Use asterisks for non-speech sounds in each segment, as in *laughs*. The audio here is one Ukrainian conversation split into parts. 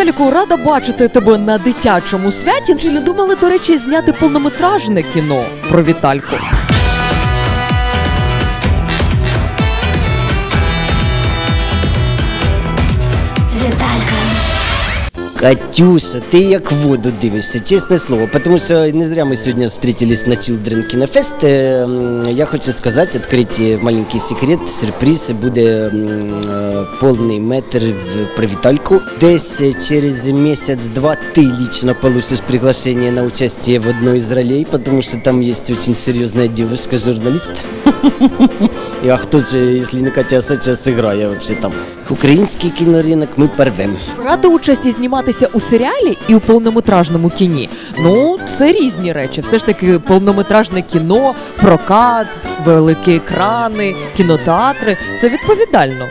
Віталіку, рада бачити тебе на дитячому святі. Чи не думали, до речі, зняти повнометражне кіно про Вітальку? Катюша, ти як воду дивишся, чесне слово. Тому що не зря ми сьогодні зустрілись на Children Kino Fest. Е, м, Я хочу сказати, відкрити маленький секрет, сюрприз буде е, повний метр в- про Вітальку. Десь через місяць-два ти лично получиш приглашение на участие в одной из ролей, потому что там есть очень серьезная девушка-журналист. И *laughs* а хто ж, якщо не Катя сейчас сыграє взагалі там? Український кіноринок ми первим. Брати участь і зніматися у серіалі і у повнометражному кіні. Ну, це різні речі. Все ж таки, повнометражне кіно, прокат, великі екрани, кінотеатри це відповідально.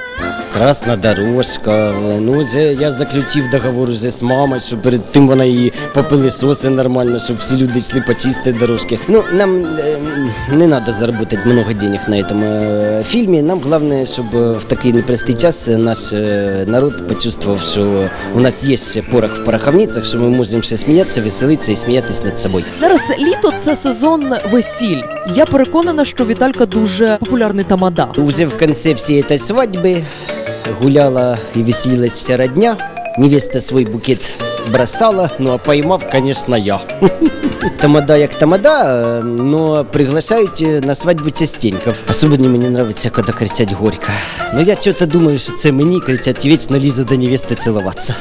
Красна дорожка. Ну, я заключив договор уже з мамою, що перед тим вона її попилисоси нормально, щоб всі люди йшли по чистій дорожці. Ну, нам е, не треба заробити много денег на цьому е, фільмі. Нам головне, щоб е, в такий непростий час е, наш народ почувствував, що у нас є ще порох в пороховницях, що ми можемо ще сміятися, веселитися і сміятися над собою. Зараз літо це сезон весіль. Я переконана, що Віталька дуже популярний тамада. Уже в конце всей этой свадьбы гуляла и веселилась вся родня. Невеста свой букет бросала, ну а поймав, конечно, я. *laughs* Тамада як тамада, э, но приглашають на свадьбу частенько. Особенно мені нравится, когда кричать горько. Но я что-то думаю, що це мені кричать вечно лізу до невести цілуватися.